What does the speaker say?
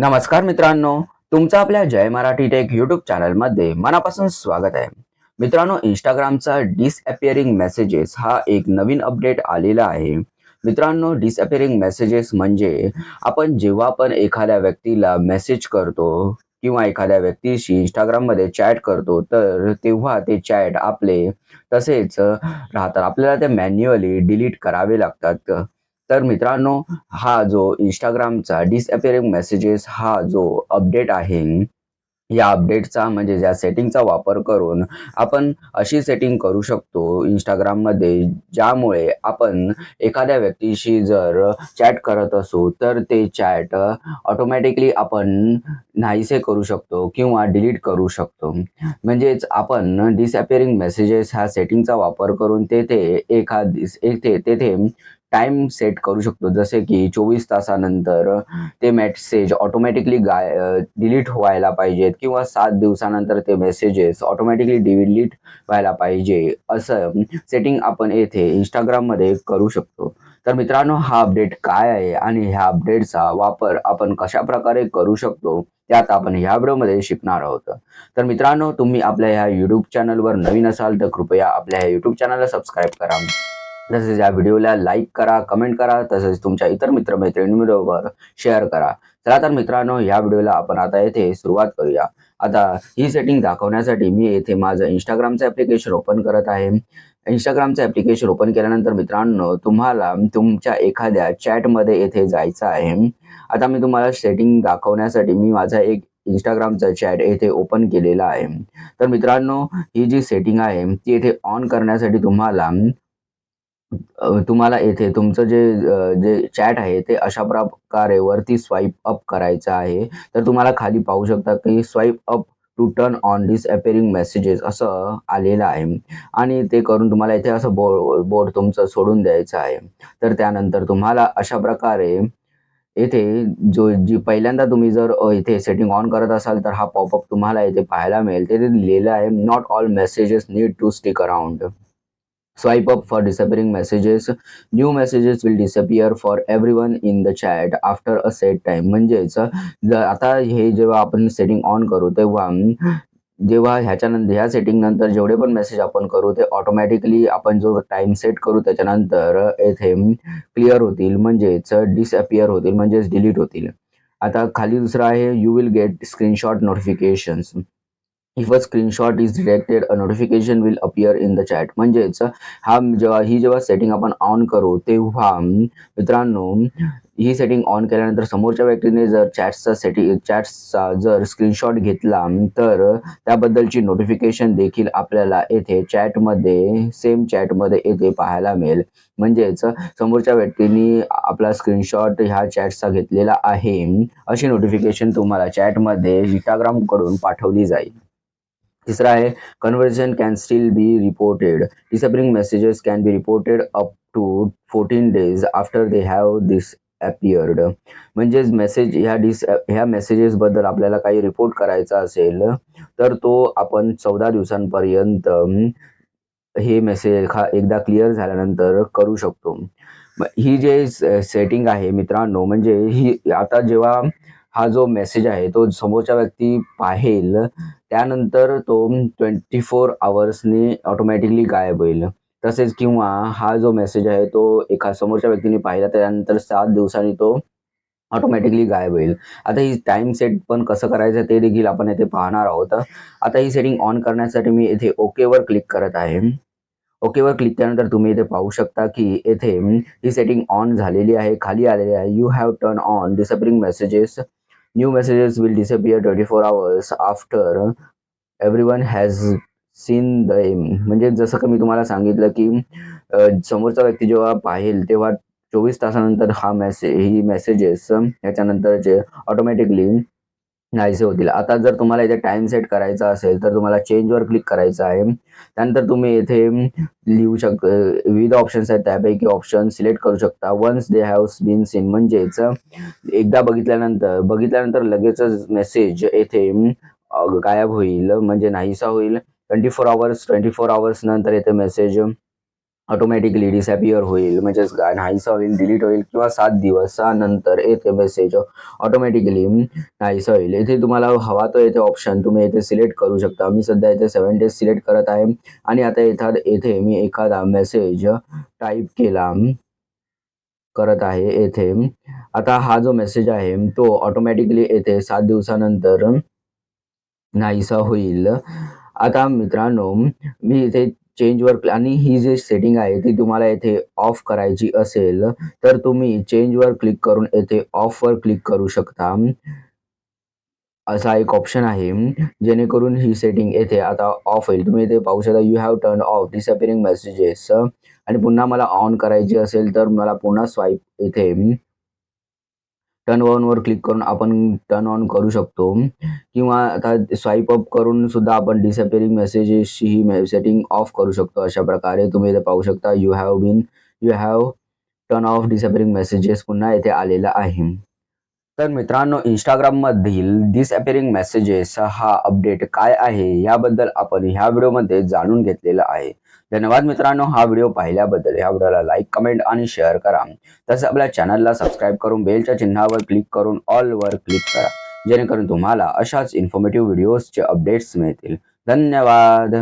नमस्कार मित्रांनो तुमचं आपल्या जय मराठी टेक युट्यूब चॅनलमध्ये मनापासून स्वागत आहे. मित्रांनो इंस्टाग्रामचा डिसअपिअरिंग मेसेजेस हा एक नवीन अपडेट आलेला आहे. मित्रांनो डिसअपिअरिंग मेसेजेस म्हणजे आपण जेव्हा पण एखाद्या व्यक्तीला मेसेज करतो किंवा एखाद्या व्यक्तीशी इंस्टाग्राममध्ये चॅट करतो तर तेव्हा ते चॅट आपले तसेच राहतात. आपल्याला ते मॅन्युअली डिलीट करावे लागतात. तर मित्रांनो हा जो इंस्टाग्रामचा डिसअपिअरिंग मेसेजेस हा जो अपडेट आहे या अपडेटचा म्हणजे या सेटिंगचा वापर करून आपण अशी सेटिंग करू शकतो इंस्टाग्राममध्ये ज्यामुळे आपण एखाद्या व्यक्तीशी जर चॅट करत असू तर ते चॅट ऑटोमॅटिकली आपण नाहीसे करू शकतो किंवा डिलीट करू शकतो. म्हणजेच आपण डिसअपिअरिंग मेसेजेस ह्या सेटिंगचा वापर करून तेथे एखादी तेथे तेथे टाइम सेट करू शकतो. जसे की चोवीस तासानंतर ते मेसेज ऑटोमॅटिकली गाय डिलीट व्हायला पाहिजेत किंवा सात दिवसानंतर ते मेसेजेस ऑटोमॅटिकली डिलीट व्हायला पाहिजे असं सेटिंग आपण येथे इंस्टाग्राममध्ये करू शकतो. तर मित्रांनो हा अपडेट काय आहे आणि ह्या अपडेटचा वापर आपण कशा प्रकारे करू शकतो त्यात आपण ह्या व्हिडिओमध्ये शिकणार आहोत. तर मित्रांनो तुम्ही आपल्या ह्या युट्यूब चॅनलवर नवीन असाल तर कृपया आपल्या ह्या युट्यूब चॅनलला सबस्क्राईब करा. तसेच या व्हिडिओला लाईक करा कमेंट करा तसेच तुमच्या इतर मित्रमैत्रिणींबरोबर शेअर करा. चला तर मित्रांनो या व्हिडिओला आपण आता येथे सुरुवात करूया. आता ही सेटिंग दाखवण्यासाठी मी येथे माझं इंस्टाग्रामचं ॲप्लिकेशन ओपन करत आहे. इंस्टाग्रामचं ॲप्लिकेशन ओपन केल्यानंतर मित्रांनो तुम्हाला तुमच्या एखाद्या चॅटमध्ये येथे जायचं आहे. आता मी तुम्हाला सेटिंग दाखवण्यासाठी मी माझा एक इंस्टाग्रामचा चॅट येथे ओपन केलेला आहे. तर मित्रांनो ही जी सेटिंग आहे ती येथे ऑन करण्यासाठी तुम्हाला अ, तुम्हाला येथे तुमचं जे अ, जे चॅट आहे ते अशा प्रकारे वरती स्वाईप अप करायचं आहे. तर तुम्हाला खाली पाहू शकता की swipe up to turn on disappearing messages असं आलेलं आहे. आणि ते करून तुम्हाला इथे असं बोर्ड बोर्ड तुमचं सोडून द्यायचं आहे. तर त्यानंतर तुम्हाला अशा प्रकारे येथे जो जी पहिल्यांदा तुम्ही जर इथे सेटिंग ऑन करत असाल तर हा पॉपअप तुम्हाला इथे पाहायला मिळेल. ते लिहिलेलं आहे not all messages need to stick around swipe up for disappearing messages. New messages will disappear for everyone in the chat after a set time. म्हणजेच आता हे जेव्हा आपण सेटिंग ऑन करू तेव्हा जेव्हा ह्याच्यानंतर ह्या सेटिंग नंतर जेवढे पण मेसेज आपण करू ते ऑटोमॅटिकली आपण जो टाइम सेट करू त्याच्यानंतर येथे क्लिअर होतील. म्हणजेच डिसअपिअर होतील. म्हणजेच डिलीट होतील. आता खाली दुसरं आहे you will get screenshot notifications if a screenshot is detected a notification will appear in the chat म्हणजेच हा जेव्हा ही जेव्हा सेटिंग आपण ऑन करू तेव्हा मित्रांनो ही सेटिंग ऑन केल्यानंतर समोरच्या व्यक्तीने जर चॅट्सचा सेटिंग चॅट्सचा जर स्क्रीनशॉट घेतला तर त्याबद्दलची नोटिफिकेशन देखील आपल्याला येथे चॅटमध्ये सेम चॅटमध्ये येथे पाहायला मिळेल. म्हणजेच समोरच्या व्यक्तीने आपला स्क्रीनशॉट ह्या चॅट्सचा घेतलेला आहे अशी नोटिफिकेशन तुम्हाला चॅटमध्ये इंस्टाग्रामकडून पाठवली जाईल. तिसरा आहे conversion can still be reported disappearing messages can be reported up to fourteen days after they have disappeared म्हणजेच मेसेज ह्या डिस ह्या मेसेजेसबद्दल आपल्याला काही रिपोर्ट करायचा असेल तर तो आपण चौदा दिवसांपर्यंत हे मेसेज हा एकदा क्लिअर झाल्यानंतर करू शकतो. ही जे सेटिंग आहे मित्रांनो म्हणजे ही आता जेव्हा हा जो मेसेज आहे तो समोरच्या व्यक्ती पाहेल त्यानंतर तो ट्वेंटी फोर आवर्सनी ऑटोमॅटिकली गायब होईल. तसेच किंवा हा जो मेसेज आहे तो एका समोरच्या व्यक्तीने पाहिला त्यानंतर सात दिवसांनी तो ऑटोमॅटिकली गायब होईल. आता ही टाइम सेट पण कसं करायचं ते देखील आपण येथे पाहणार आहोत. आता ही सेटिंग ऑन करण्यासाठी मी येथे ओकेवर क्लिक करत आहे. ओकेवर क्लिक केल्यानंतर तुम्ही इथे पाहू शकता की येथे ही सेटिंग ऑन झालेली आहे खाली आलेली आहे. You have turn on disappearing messages new messages will disappear twenty four hours after has has seen them म्हणजे जसं का मी तुम्हाला सांगितलं की समोरचा व्यक्ती जेव्हा पाहिल तेव्हा चोवीस तासानंतर हा मेसेज ही मेसेजेस याच्यानंतरचे ऑटोमॅटिकली नाहीसे होतील आता जर तुम्हाला इथे टाइम सेट करायचा असेल तर तुम्हाला चेंजवर क्लिक करायचं आहे. त्यानंतर तुम्ही येथे लिहू शक विविध ऑप्शन्स आहेत. त्यापैकी ऑप्शन सिलेक्ट करू शकता. Once they have been seen म्हणजेच एकदा बघितल्यानंतर बघितल्यानंतर लगेचच मेसेज येथे गायब होईल. म्हणजे नाहीसा होईल. Twenty four hours twenty four hours नंतर येथे मेसेज ऑटोमॅटिकली डिसअपिअर होईल. म्हणजेच काय नाहीसा होईल डिलीट होईल किंवा सात दिवसानंतर येथे मेसेज ऑटोमॅटिकली नाहीसा होईल. येथे तुम्हाला हवा तो येथे ऑप्शन तुम्ही येथे सिलेक्ट करू शकता. मी सध्या येथे सेवन डेज सिलेक्ट करत आहे आणि आता एखाद येथे मी एखादा मेसेज टाईप केला करत आहे येथे. आता हा जो मेसेज आहे तो ऑटोमॅटिकली येथे सात दिवसानंतर नाहीसा होईल. आता मित्रांनो मी इथे चेंजवर आणि ही जी सेटिंग आहे ती तुम्हाला येथे ऑफ करायची असेल तर तुम्ही चेंजवर क्लिक करून येथे ऑफवर क्लिक करू शकता. असा एक ऑप्शन आहे. जेणेकरून ही सेटिंग येथे आता ऑफ होईल. तुम्ही इथे पाहू शकता you have turn off disappearing messages आणि पुन्हा मला ऑन करायची असेल तर मला पुन्हा स्वाईप येथे. टर्न ऑन वर क्लिक करून आपण टर्न ऑन करू शकतो. किंवा आता स्वाईप अप करून सुद्धा आपण डिसअपिअरिंग मेसेजेसची ही सेटिंग ऑफ करू शकतो अशा प्रकारे. तुम्ही इथे पाहू शकता you have been you have turn off disappearing messages पुन्हा इथे आलेला आहे. तर मित्रांनो इंस्टाग्राम मधील डिसअपिअरिंग मेसेजेस हा अपडेट काय आहे याबद्दल आपण ह्या व्हिडिओमध्ये जाणून घेतलेला आहे. धन्यवाद मित्रांनो हा व्हिडिओ पाहिल्याबद्दल. ह्या व्हिडिओला लाईक कमेंट आणि शेअर करा. तसंच आपल्या चॅनलला सबस्क्राईब करून बेलच्या चिन्हावर क्लिक करून ऑल वर क्लिक करा. जेणेकरून तुम्हाला अशाच इन्फॉर्मेटिव्ह व्हिडिओजचे अपडेट्स मिळतील. धन्यवाद.